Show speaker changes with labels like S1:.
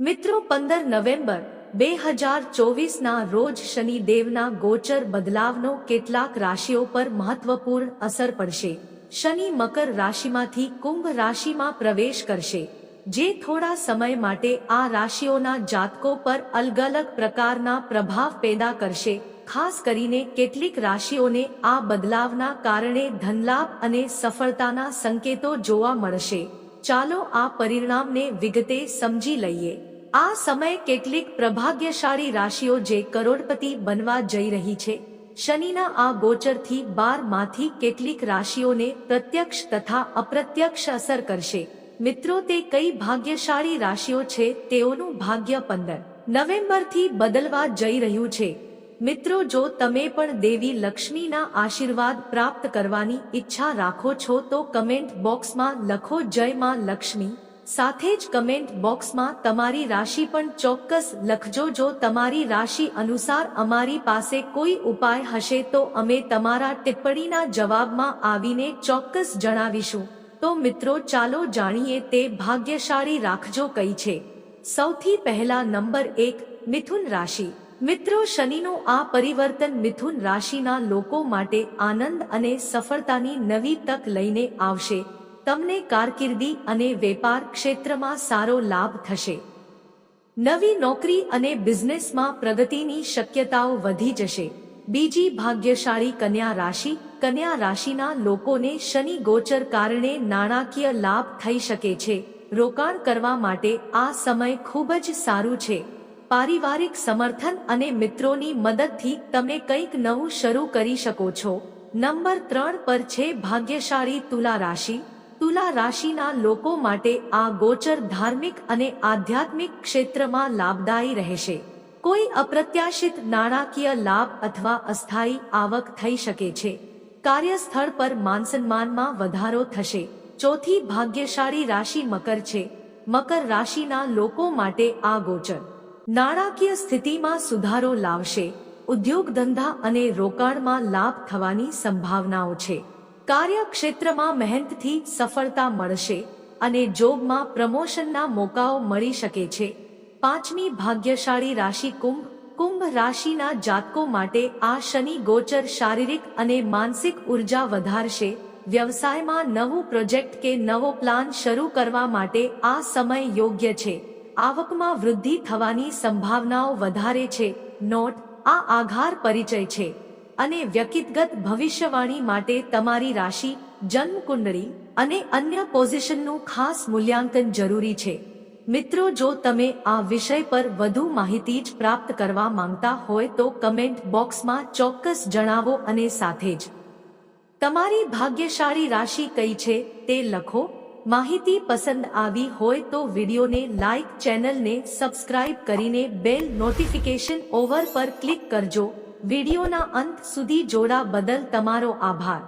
S1: મિત્રો, પંદર નવેમ્બર બે હજાર ચોવીસના રોજ શનિદેવના ગોચર બદલાવનો કેટલાક રાશિઓ પર મહત્વપૂર્ણ અસર પડશે. શનિ મકર રાશિમાંથી કુંભ રાશિમાં પ્રવેશ કરશે, જે થોડા સમય માટે આ રાશિઓના જાતકો પર અલગ અલગ પ્રકારના પ્રભાવ પેદા કરશે. ખાસ કરીને કેટલીક રાશિઓને આ બદલાવના કારણે ધનલાભ અને સફળતાના સંકેતો જોવા મળશે. ચાલો આ પરિણામને વિગતે સમજી લઈએ. આ સમય કેટલીક પ્રભાગ્યશાળી રાશિઓ જે કરોડપતિ બનવા જઈ રહી છે, શનિના આ ગોચરથી બારમાંથી કેટલીક રાશિઓને પ્રત્યક્ષ તથા અપ્રત્યક્ષ અસર કરશે. મિત્રો, તે કઈ ભાગ્યશાળી રાશિઓ છે, તેઓનું ભાગ્ય પંદર. નવેમ્બરથી બદલવા જઈ રહ્યું છે. મિત્રો, જો તમે પણ દેવી લક્ષ્મીના આશીર્વાદ પ્રાપ્ત કરવાની ઈચ્છા રાખો છો, તો કમેન્ટ બોક્સમાં લખો, જય માં લક્ષ્મી. સાથે જ કમેન્ટ બોક્સમાં તમારી રાશિ પણ ચોક્કસ લખજો. જો તમારી રાશિ અનુસાર અમારી પાસે કોઈ ઉપાય હશે, તો અમે તમારા ટિપ્પણીના જવાબમાં આવીને ચોક્કસ જણાવીશું. તો મિત્રો, ચાલો જાણીએ, તે ભાગ્યશાળી રાખજો કઈ છે. સૌથી પહેલા નંબર એક, મિથુન રાશિ. મિત્રો, શનિનું આ પરિવર્તન મિથુન રાશિના લોકો માટે આનંદ અને સફળતાની નવી તક લઈને આવશે. તમને કારકિર્દી અને વેપાર ક્ષેત્રમાં સારો લાભ થશે. નવી નોકરી અને બિઝનેસમાં પ્રગતિની શક્યતાઓ વધી જશે. બીજી ભાગ્યશાળી કન્યા રાશિ, કન્યા રાશિના લોકોને શનિ ગોચર કારણે નાણાકીય લાભ થઈ શકે છે. રોકાણ કરવા માટે આ સમય ખૂબ જ સારું છે. પારિવારિક સમર્થન અને મિત્રોની મદદથી તમે કંઈક નવું શરૂ કરી શકો છો. નંબર ત્રણ પર છે ભાગ્યશાળી તુલા રાશિ. તુલા રાશિના લોકો માટે આ ગોચર ધાર્મિક અને આધ્યાત્મિક ક્ષેત્રમાં લાભદાયી રહેશે. કોઈ અપ્રત્યાશિત નાણાકીય લાભ અથવા અસ્થાયી આવક થઈ શકે છે. કાર્યસ્થળ પર માનસન્માનમાં વધારો થશે. ચોથી ભાગ્યશાળી રાશિ મકર છે. મકર રાશિના લોકો માટે આ ગોચર નાણાકીય સ્થિતિમાં સુધારો લાવશે ઉદ્યોગ ધંધા અને રોકાણમાં લાભ થવાની સંભાવનાઓ છે. કાર્યક્ષેત્રમાં મહેનતથી સફળતા મળશે અને જોબમાં પ્રમોશનના મોકાઓ મળી શકે છે. પાંચમી ભાગ્યશાળી રાશિ કુંભ. કુંભ રાશિના જાતકો માટે આ શનિ ગોચર શારીરિક અને માનસિક ઊર્જા વધારશે. વ્યવસાયમાં નવું પ્રોજેક્ટ કે નવો પ્લાન શરૂ કરવા માટે આ સમય યોગ્ય છે. આવકમાં વૃદ્ધિ થવાની સંભાવનાઓ વધારે છે. નોટ, આ આઘાર પરિચય છે. અને વ્યક્તિગત ભવિષ્યવાણી માટે તમારી રાશિ, જન્મ કુંડળી અને અન્ય પોઝિશનનું ખાસ મૂલ્યાંકન જરૂરી છે. મિત્રો, જો તમે આ વિષય પર વધુ માહિતી જ પ્રાપ્ત કરવા માંગતા હોય તો કમેન્ટ બોક્સમાં ચોક્કસ જણાવો અને સાથે જ. તમારી ભાગ્યશાળી રાશિ કઈ છે તે લખો. માહિતી પસંદ આવી હોય તો વિડીયોને લાઇક ચેનલને સબસ્ક્રાઇબ કરીને બેલ નોટિફિકેશન ઓવર પર ક્લિક કરજો. વિડીયોના અંત સુધી જોડા બદલ તમારો આભાર.